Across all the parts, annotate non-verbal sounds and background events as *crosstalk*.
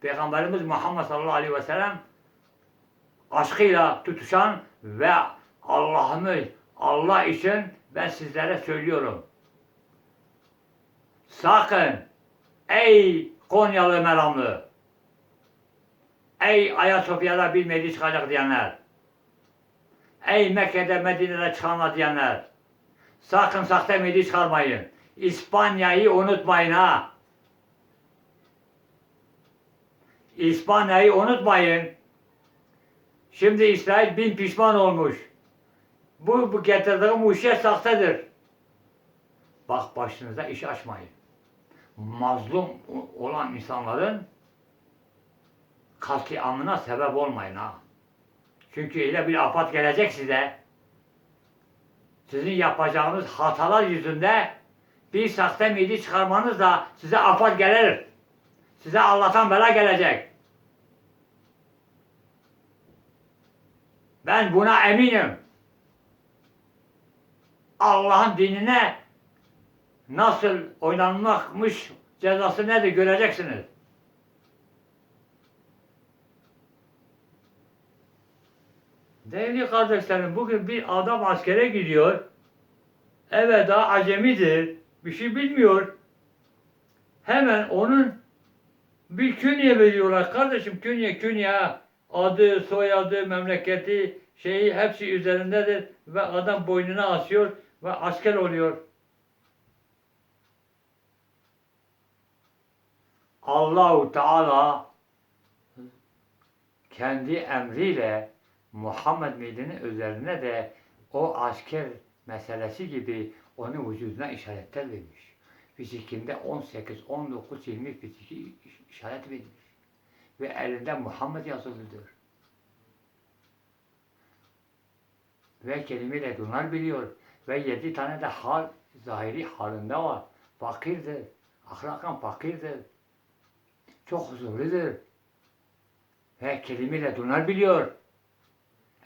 Peygamberimiz Muhammed sallallahu aleyhi ve sellem aşkıyla tutuşan ve Allah'ımı Allah için ben sizlere söylüyorum. Sakın ey Konyalı meramlı, ey Ayasofya'da meclis çıkacak diyenler, ey Mekke'de Medine'de çıkanlar diyenler, sakın sahte meclis çıkarmayın. İspanya'yı unutmayın ha. İspanya'yı unutmayın. Şimdi İsrail bin pişman olmuş. Bu, bu getirdiğim uşya sahtedir. Bak başınıza iş açmayın. Mazlum olan insanların katliamına sebep olmayın ha. Çünkü öyle bir afat gelecek size. Sizin yapacağınız hatalar yüzünde bir sahte midi çıkarmanızla size afat gelir. Size Allah'tan bela gelecek. Ben buna eminim. Allah'ın dinine nasıl oynanmakmış cezası nedir göreceksiniz. Değerli kardeşlerim bugün bir adam askere gidiyor. Evet daha acemidir. Bir şey bilmiyor. Hemen onun bir künye veriyorlar. Kardeşim künye künye adı, soyadı, memleketi şeyi hepsi üzerindedir ve adam boynuna asıyor ve asker oluyor. Allahu Teala kendi emriyle Muhammed Medine'nin üzerine de o asker meselesi gibi onun vücuduna işaretler vermiş. Fizikinde 18, 19, 20 fiziki işaret vermiş. Ve elinde Muhammed yazılıdır. Ve kelimeyle bunlar biliyor. Ve yedi tane de hal, zahiri halinde var. Fakirdir. Ahlakan fakirdir. Çok huzurludur. Ve kelimeyle bunlar biliyor.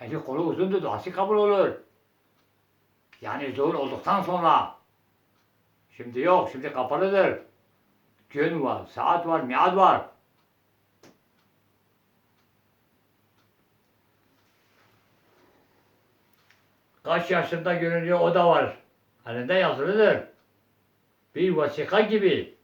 Eli kolu uzundur, duası kabul olur. Yani zor olduktan sonra. Şimdi yok, şimdi kapalıdır. Gün var, saat var, miad var. Kaç yaşında görünüyor o da var. Elinde yazılıdır. Bir vasika gibi.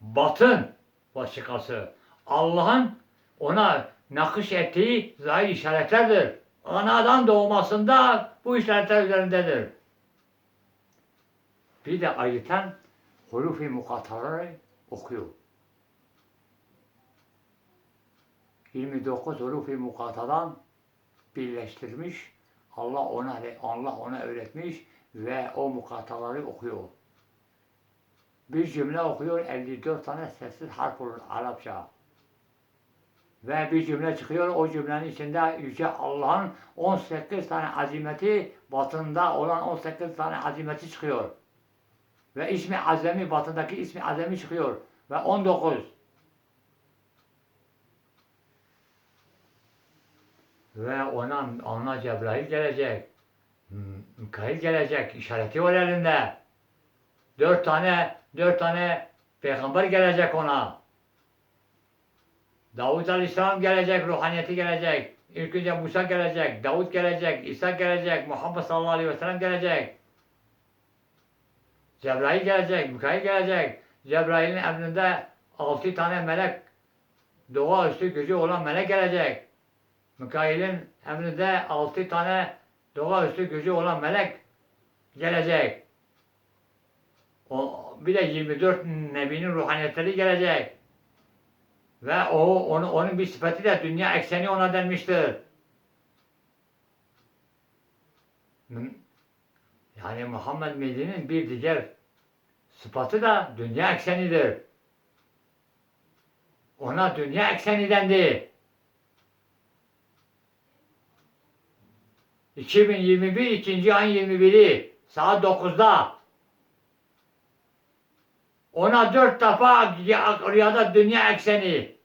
Batın vasikası. Allah'ın ona nakış ettiği zahir işaretlerdir. Anadan doğmasında bu işaretler üzerindedir. Bir de ayetten hurufi okuyor. 29 hurufi mukatadan birleştirmiş. Allah ona Allah ona öğretmiş ve o mukataları okuyor. Bir cümle okuyor 54 tane sessiz harf olur Arapça. Ve bir cümle çıkıyor o cümlenin içinde Yüce Allah'ın 18 tane azimeti batında olan 18 tane azimeti çıkıyor. Ve ismi azemi batındaki ismi azemi çıkıyor. Ve 19. Ve ona, ona Cebrail gelecek. Mikail gelecek. işareti var elinde. Dört tane, dört tane peygamber gelecek ona. Davud Aleyhisselam gelecek, ruhaniyeti gelecek. İlk önce Musa gelecek, Davud gelecek, İsa gelecek, Muhammed sallallahu aleyhi ve sellem gelecek. Cebrail gelecek, Mikail gelecek. Cebrail'in emrinde altı tane melek, doğaüstü gücü olan melek gelecek. Mikail'in emrinde altı tane doğaüstü gücü olan melek gelecek. O, bir de 24 nebinin ruhaniyetleri gelecek. Ve o onu, onun bir sıfatı da dünya ekseni ona denmiştir. Yani Muhammed Medine'nin bir diğer sıfatı da dünya eksenidir. Ona dünya ekseni dendi. 2021 ikinci ayın 21'i saat 9'da ona dört defa rüyada dünya ekseni,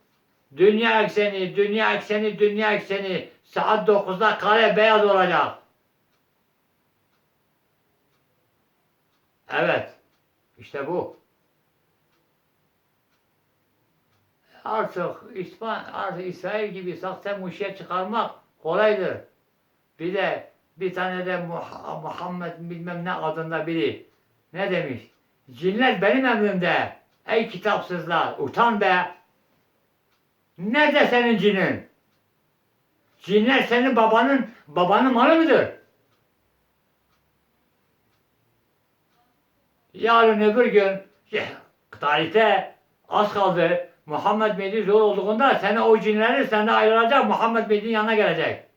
dünya ekseni, dünya ekseni, dünya ekseni saat 9'da kare beyaz olacak. Evet. İşte bu. artık İspan, artık İsrail gibi sakse muşya çıkarmak kolaydır. Bir de bir tane de Muh- Muhammed bilmem ne adında biri ne demiş? Cinler benim emrimde. Ey kitapsızlar utan be. Nerede senin cinin? Cinler senin babanın babanın malı mıdır? Yarın öbür gün tarihte az kaldı. Muhammed Mehdi zor olduğunda seni o cinleri senden ayrılacak. Muhammed Mehdi'nin yanına gelecek.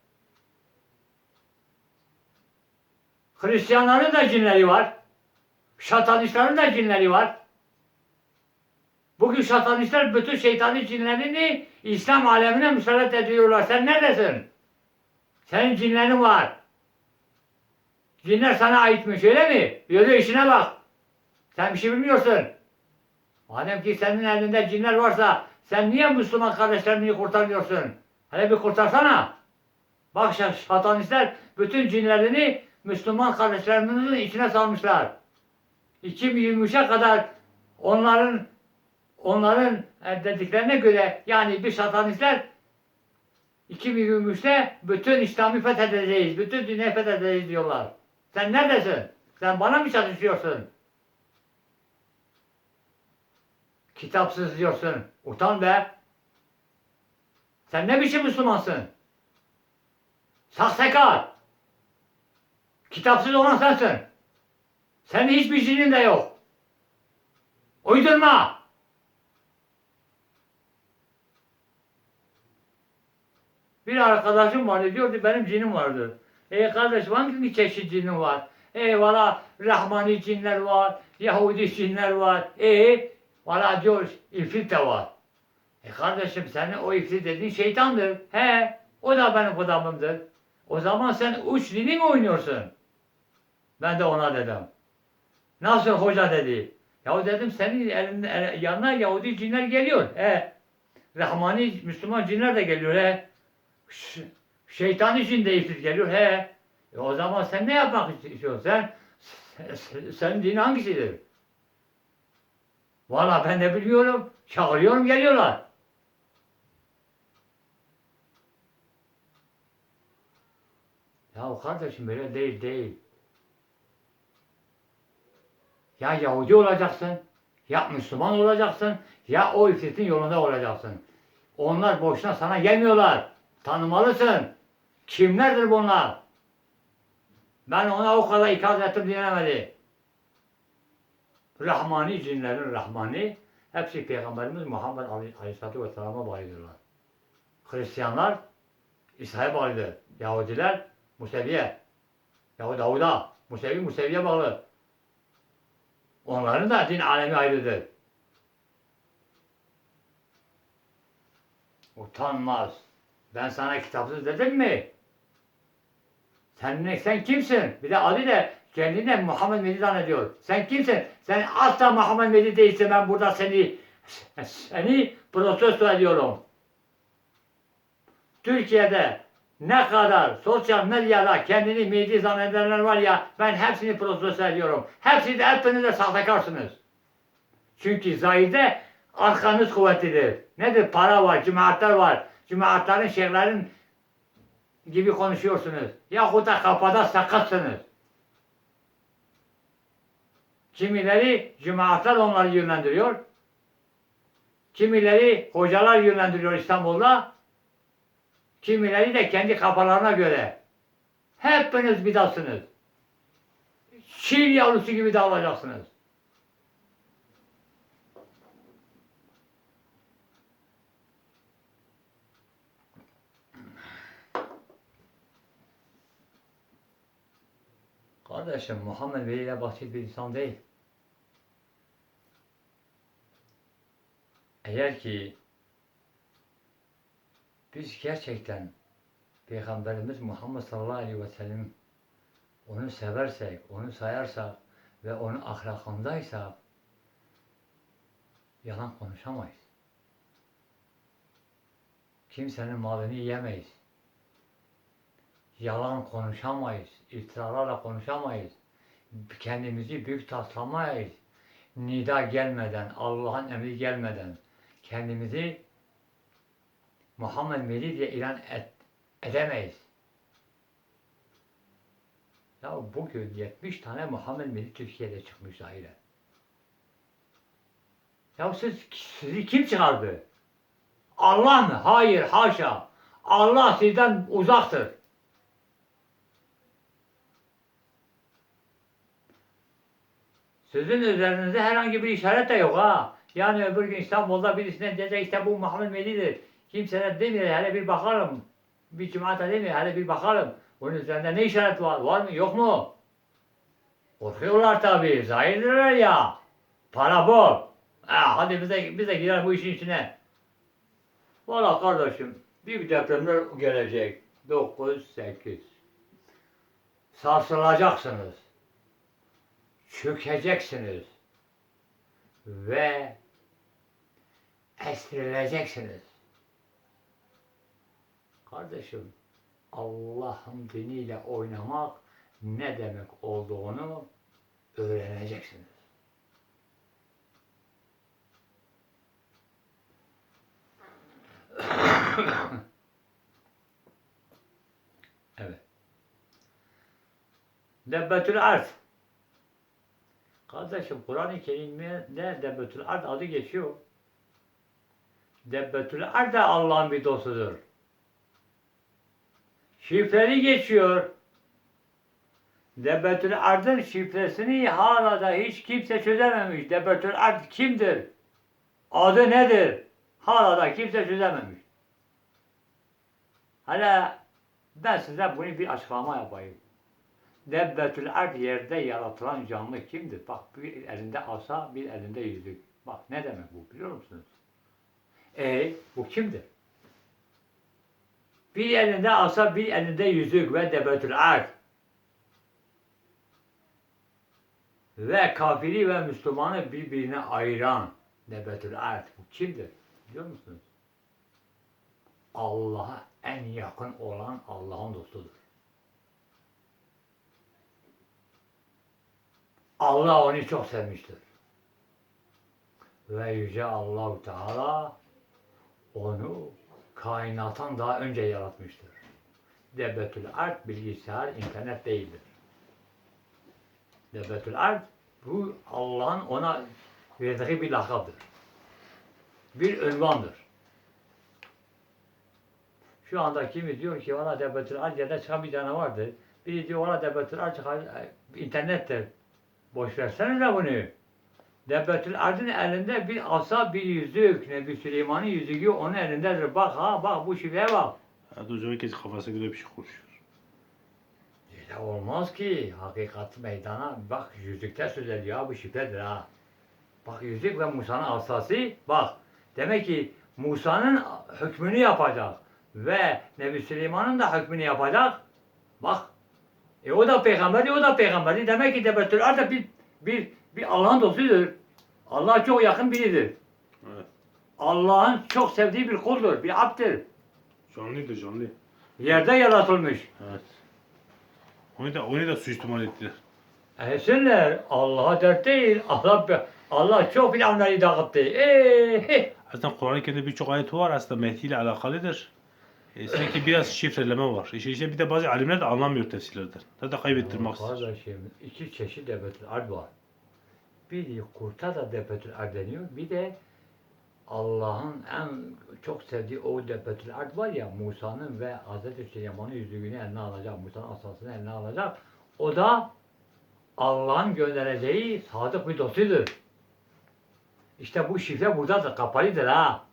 Hristiyanların da cinleri var. Şatanistlerin de cinleri var. Bugün şatanistler bütün şeytani cinlerini İslam alemine müsaade ediyorlar. Sen neredesin? Senin cinlerin var. Cinler sana aitmiş öyle mi? Yürü işine bak. Sen bir şey bilmiyorsun. Madem ki senin elinde cinler varsa sen niye Müslüman kardeşlerini kurtarmıyorsun? Hele bir kurtarsana. Bak şa- şatanistler bütün cinlerini Müslüman kardeşlerimizin içine salmışlar. 2023'e kadar onların onların e, dediklerine göre yani bir satanistler 2023'te bütün İslam'ı fethedeceğiz, bütün dünyayı fethedeceğiz diyorlar. Sen neredesin? Sen bana mı çalışıyorsun? Kitapsız diyorsun. Utan be. Sen ne biçim Müslümansın? Sahtekar. Kitapsız olan sensin. Senin hiçbir cinin de yok. Uydurma. Bir arkadaşım vardı diyordu benim cinim vardı. E kardeş hangi çeşit cinin var? E valla Rahmani cinler var, Yahudi cinler var. E valla diyor ifrit de var. E kardeşim senin o ifrit dediğin şeytandır. He o da benim adamımdır. O zaman sen uç dini mi oynuyorsun? Ben de ona dedim. Nasıl hoca dedi. Ya dedim senin elinde, ele- yanına Yahudi cinler geliyor. He. Rahmani Müslüman cinler de geliyor. Ş- şeytani cin de ifrit geliyor. He. E o zaman sen ne yapmak istiyorsun? Sen, sen, senin dinin hangisidir? Valla ben de bilmiyorum. Çağırıyorum geliyorlar. Ya kardeşim böyle değil değil. Ya Yahudi olacaksın, ya Müslüman olacaksın, ya o ifritin yolunda olacaksın. Onlar boşuna sana gelmiyorlar. Tanımalısın. Kimlerdir bunlar? Ben ona o kadar ikaz ettim dinlemedi. Rahmani cinlerin Rahmani hepsi Peygamberimiz Muhammed Aleyhisselatü Vesselam'a bağlıdırlar. Hristiyanlar İsa'ya bağlıdır. Yahudiler Musevi'ye. Yahu Davud'a. Musevi Musevi'ye bağlı. Onların da din alemi ayrıdır. Utanmaz. Ben sana kitapsız dedim mi? Sen, sen kimsin? Bir de adı de kendini de Muhammed Mehdi zannediyor. Sen kimsin? Sen asla Muhammed Mehdi değilsin. Ben burada seni seni protesto ediyorum. Türkiye'de ne kadar sosyal medyada kendini Mehdi zannedenler var ya ben hepsini protesto ediyorum. Hepsi de hepiniz de sahtekarsınız. Çünkü zahide arkanız kuvvetlidir. Nedir? Para var, cemaatler var. Cemaatlerin, şeyhlerin gibi konuşuyorsunuz. Yahut da kafada sakatsınız. Kimileri cemaatler onları yönlendiriyor. Kimileri hocalar yönlendiriyor İstanbul'da. Kimileri de kendi kafalarına göre. Hepiniz bidatsınız. Çil yavrusu gibi dağılacaksınız. Kardeşim Muhammed Veli ile basit bir insan değil. Eğer ki biz gerçekten Peygamberimiz Muhammed sallallahu aleyhi ve sellem onu seversek, onu sayarsak ve onun ahlakındaysak yalan konuşamayız. Kimsenin malını yemeyiz. Yalan konuşamayız. iftiralarla konuşamayız. Kendimizi büyük taslamayız. Nida gelmeden, Allah'ın emri gelmeden kendimizi Muhammed Mehdi diye ilan et, edemeyiz. Ya bugün 70 tane Muhammed Mehdi Türkiye'de çıkmış zahire. Ya siz, sizi kim çıkardı? Allah mı? Hayır, haşa. Allah sizden uzaktır. Sizin üzerinizde herhangi bir işaret de yok ha. Yani öbür gün İstanbul'da birisine diyecek işte bu Muhammed Mehdi'dir. Kimse de demiyor hele bir bakalım. Bir cemaate demiyor hele bir bakalım. Bunun üzerinde ne işaret var? Var mı? Yok mu? Korkuyorlar tabii. Zahirdirler ya. Para bol. Ha, hadi bize, bize girer bu işin içine. Valla kardeşim büyük depremler gelecek. 9, 8. Sarsılacaksınız. Çökeceksiniz. Ve esrileceksiniz. Kardeşim Allah'ın diniyle oynamak ne demek olduğunu öğreneceksiniz. *coughs* evet. Debbetül Ard. Kardeşim Kur'an-ı Kerim'de Debbetül Ard adı geçiyor. Debbetül Ard da Allah'ın bir dostudur. Şifreli geçiyor. Debbetül Ard'ın şifresini hala da hiç kimse çözememiş. Debbetül Ard kimdir? Adı nedir? Hala da kimse çözememiş. Hala ben size bunu bir açıklama yapayım. Debbetül Ard yerde yaratılan canlı kimdir? Bak bir elinde asa, bir elinde yüzük. Bak ne demek bu biliyor musunuz? E bu kimdir? Bir elinde asa, bir elinde yüzük ve Debbetül Ard. Ve kafiri ve Müslümanı birbirine ayıran Debbetül Ard. Bu kimdir? Biliyor musunuz? Allah'a en yakın olan Allah'ın dostudur. Allah onu çok sevmiştir. Ve Yüce Allahu Teala onu kainattan daha önce yaratmıştır. Debbetül Ard bilgisayar, internet değildir. Debbetül Ard bu Allah'ın ona verdiği bir lakaptır. Bir ünvandır. Şu anda kimi diyor ki valla Debbetül Ard yerden çıkan bir tane vardır. Biri diyor Debbetül Ard çıkan e, internettir. Boş versene bunu. Debbetül Ard'ın elinde bir asa bir yüzük. Nebi Süleyman'ın yüzüğü onun elindedir. Bak ha bak bu şifreye bak. Hadi hocam herkes kafasına göre bir şey konuşuyor. Öyle olmaz ki. Hakikat meydana bak yüzükte söz ediyor. Ha, bu şifredir ha. Bak yüzük ve Musa'nın asası bak. Demek ki Musa'nın hükmünü yapacak. Ve Nebi Süleyman'ın da hükmünü yapacak. Bak. E o da peygamberi, o da peygamberi. Demek ki Debetül Ard da bir, bir, bir Allah'ın dostudur. Allah çok yakın biridir. Evet. Allah'ın çok sevdiği bir kuldur, bir abddir. Canlıydı canlı. Yerde yaratılmış. Evet. Onu da, onu da suistimal ettiler. Etsinler. Allah'a dert değil. Allah Allah çok planları dağıttı. Ee, Aslında Kur'an-ı Kerim'de birçok ayet var aslında Mehdi ile alakalıdır. E, sanki biraz şifreleme var. İşte, işte bir de bazı alimler de anlamıyor tefsirlerden. Zaten kaybettirmek istiyor. Kardeşim iki çeşit ard var. Biri kurta da debetül ard deniyor. Bir de Allah'ın en çok sevdiği o debetül ard var ya Musa'nın ve Hazreti Süleyman'ın yüzüğünü eline alacak. Musa'nın asasını eline alacak. O da Allah'ın göndereceği sadık bir dostudur. İşte bu şifre buradadır, kapalıdır ha.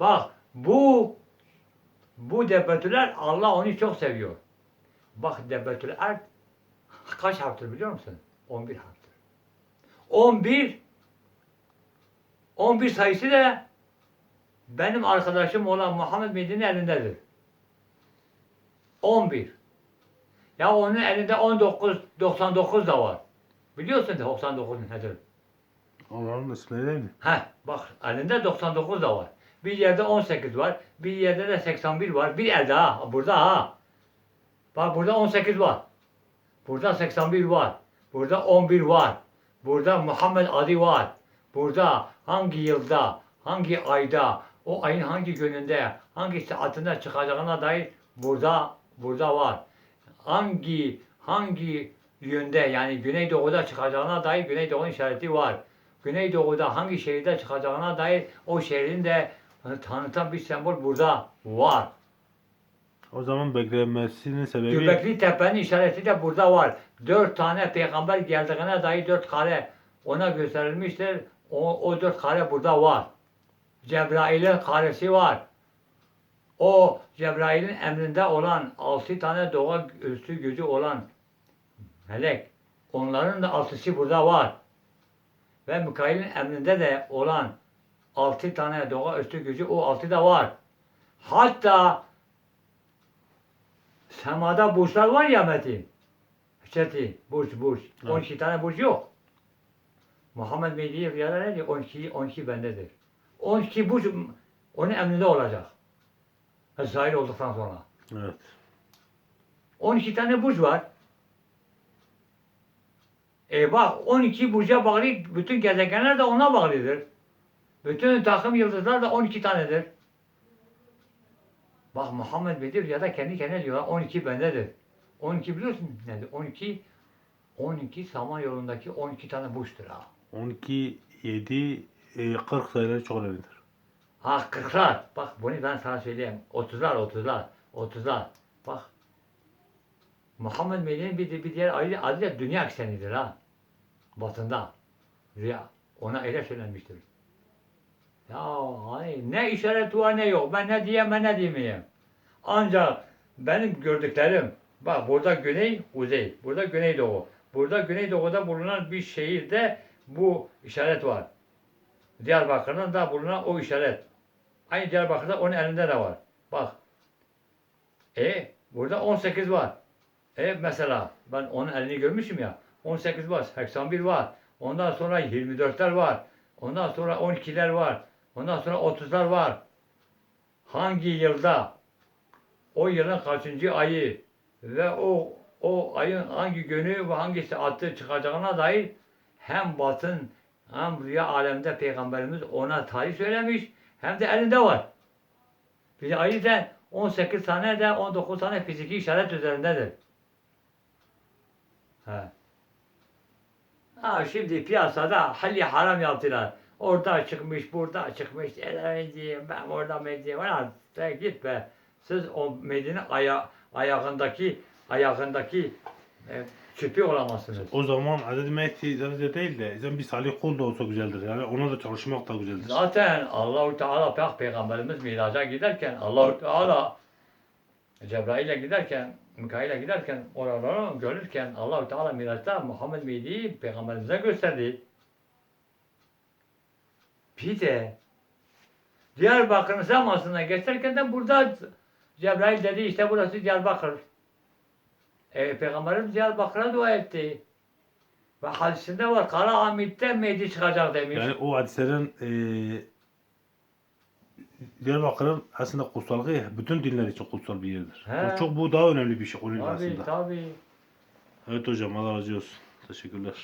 Bak bu bu debetüler Allah onu çok seviyor. Bak debetül erd kaç harftir biliyor musun? 11 harftir. 11 11 sayısı da benim arkadaşım olan Muhammed Mehdi'nin elindedir. 11. Ya onun elinde 19 99 da var. Biliyorsun 99 nedir? Allah'ın ismi değil mi? Heh, bak elinde 99 da var. Bir yerde 18 var, bir yerde de 81 var. Bir elde ha, burada ha. Bak burada 18 var. Burada 81 var. Burada 11 var. Burada Muhammed adı var. Burada hangi yılda, hangi ayda, o ayın hangi gününde, hangi saatinde çıkacağına dair burada burada var. Hangi hangi yönde yani güneydoğuda çıkacağına dair güneydoğunun işareti var. Güneydoğuda hangi şehirde çıkacağına dair o şehrin de tanıtan bir sembol burada var. O zaman beklenmesinin sebebi Göbekli Tepe'nin işareti de burada var. Dört tane peygamber geldiğine dair dört kare ona gösterilmiştir. O, o dört kare burada var. Cebrail'in karesi var. O Cebrail'in emrinde olan altı tane doğa üstü gücü olan melek. Onların da altısı burada var. Ve Mikail'in emrinde de olan altı tane doğa üstü gücü o altı da var. Hatta semada burçlar var ya Metin. Çeti, burç, burç. Evet. 12 tane burç yok. Muhammed Mehdi'ye rüyada ne diyor? 12, 12 bendedir. 12 burç onun emrinde olacak. Zahir olduktan sonra. evet. 12 tane burç var. E bak 12 burca bağlı bütün gezegenler de ona bağlıdır. Bütün takım yıldızlar da 12 tanedir. Bak Muhammed Bedir ya da kendi kendine diyorlar 12 bendedir. 12 biliyorsun nedir? 12 12 Saman yolundaki 12 tane burçtur ha. 12, 7, e, 40 sayıları çok önemlidir. Ha 40'lar. Bak bunu ben sana söyleyeyim. 30'lar 30'lar. 30'lar. Bak. Muhammed Mehdi'nin bir, bir diğer adı, adı da dünya eksenidir ha. Batında. Rüya. Ona öyle söylenmiştir. Ya hani ne işaret var ne yok. Ben ne diyeyim ben ne diyemeyim. Ancak benim gördüklerim bak burada güney kuzey. Burada güneydoğu. Burada güneydoğuda bulunan bir şehirde bu işaret var. Diyarbakır'ın da bulunan o işaret. Aynı Diyarbakır'da onun elinde de var. Bak. E burada 18 var. E mesela ben onun elini görmüşüm ya. 18 var, 81 var. Ondan sonra 24'ler var. Ondan sonra 12'ler var. Ondan sonra 30'lar var. Hangi yılda o yılın kaçıncı ayı ve o o ayın hangi günü ve hangi saatte çıkacağına dair hem batın hem rüya alemde peygamberimiz ona tarih söylemiş hem de elinde var. Bir ayrıca 18 tane de 19 tane fiziki işaret üzerindedir. He. Ha şimdi piyasada halli haram yaptılar. Orada çıkmış, burada çıkmış. El diyeyim, ben orada Medine. Ulan sen git be. Siz o Medine aya ayağındaki ayağındaki e, çöpü olamazsınız. O zaman Hazreti Mehdi sadece değil de zaten bir salih kul da olsa güzeldir. Yani ona da çalışmak da güzeldir. Zaten Allahu Teala Peyg- peygamberimiz miraca giderken Allahu Teala Cebrail'e giderken Mikail'e giderken oraları görürken Allahu Teala miraçta Muhammed Mehdi'yi peygamberimize gösterdi. Bir de Diyarbakır'ın zamanına geçerken de burada Cebrail dedi işte burası Diyarbakır. E, Peygamberimiz Diyarbakır'a dua etti. Ve hadisinde var Kara Hamit'te Mehdi çıkacak demiş. Yani o hadislerin eee Diyarbakır'ın aslında kutsallığı bütün dinler için kutsal bir yerdir. He. O çok bu daha önemli bir şey onun Tabii aslında. tabii. Evet hocam Allah razı olsun. Teşekkürler.